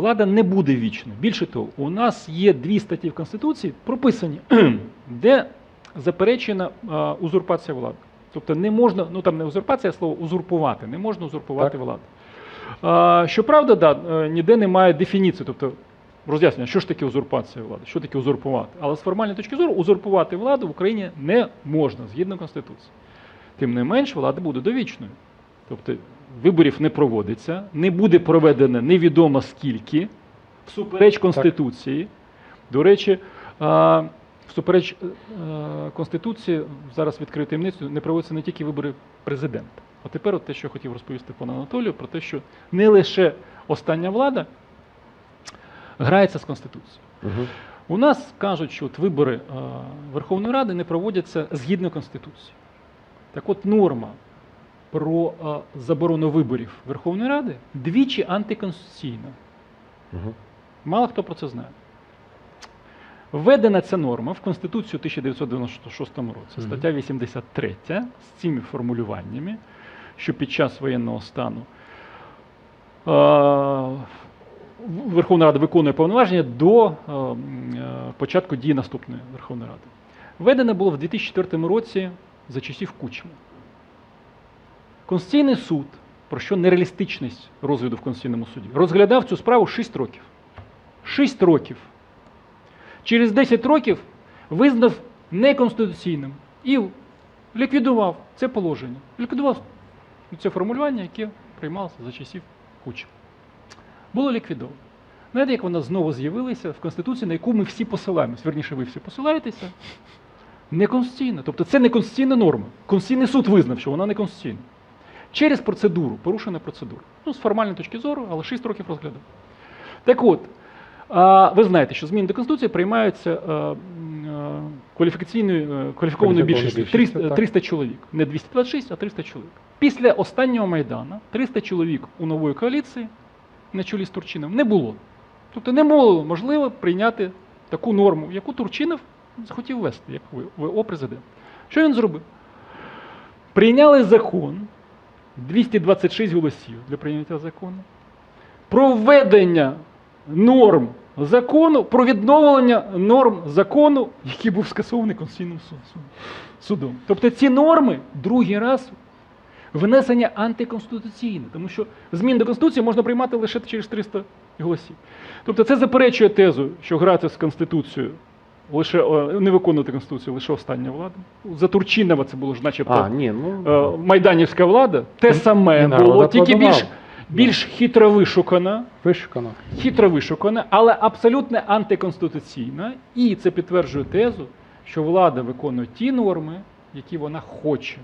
влада не буде вічною. Більше того, у нас є дві статті в Конституції прописані, де заперечена узурпація влади. Тобто не можна, ну там не узурпація, а слово узурпувати, не можна узурпувати Так. владу. А, щоправда, да, е, ніде немає дефініції, тобто роз'яснення, що ж таке узурпація влади, що таке узурпувати. Але з формальної точки зору узурпувати владу в Україні не можна згідно Конституції. Тим не менш, влада буде довічною. Тобто виборів не проводиться, не буде проведено невідомо скільки, всупереч Конституції. До речі, всупереч е, Конституції, зараз відкрию таємницю, не проводяться не тільки вибори президента. А тепер от те, що я хотів розповісти пану Анатолію, про те, що не лише остання влада грається з Конституцією. Угу. У нас кажуть, що от вибори е, Верховної Ради не проводяться згідно Конституції. Так от норма про е, заборону виборів Верховної Ради двічі антиконституційна. Угу. Мало хто про це знає. Введена ця норма в Конституцію 1996 році, Мгм. стаття 83, з цими формулюваннями, що під час воєнного стану е, Верховна Рада виконує повноваження до е, е, початку дії наступної Верховної Ради. Введена було в 2004 році за часів Кучми. Конституційний суд, про що нереалістичність розгляду в Конституційному суді, розглядав цю справу 6 років. 6 років. Через 10 років визнав неконституційним і ліквідував це положення. Ліквідував це формулювання, яке приймалося за часів Кучми. Було ліквідовано. Знаєте, як вона знову з'явилася в Конституції, на яку ми всі посилаємось. Верніше, ви всі посилаєтеся. Неконституційна. Тобто це не конституційна норма. Конституційний суд визнав, що вона не конституційна. Через процедуру, порушена процедура. Ну, з формальної точки зору, але 6 років розглядав. Так от, ви знаєте, що зміни до Конституції приймаються кваліфікаційною е, кваліфікованою більшістю. більшістю, 300, 300 чоловік. Не 226, а 300 чоловік. Після останнього Майдану 300 чоловік у нової коаліції на чолі з Турчином не було. Тобто не було можливо прийняти таку норму, яку Турчинов захотів ввести, як ВО президент. Що він зробив? Прийняли закон, 226 голосів для прийняття закону, про введення норм закону, про відновлення норм закону, який був скасований Конституційним суд- суд- судом. Тобто ці норми другий раз внесення антиконституційне, тому що змін до Конституції можна приймати лише через 300 голосів. Тобто це заперечує тезу, що грати з Конституцією, лише не виконувати Конституцію лише остання влада. За Турчинова це було ж начебто А, ні, ну е, майданівська влада, те саме народ було, тільки більш, більш хитро вишукана, вишукана. хитро вишукана, але абсолютно антиконституційна. І це підтверджує тезу, що влада виконує ті норми, які вона хоче.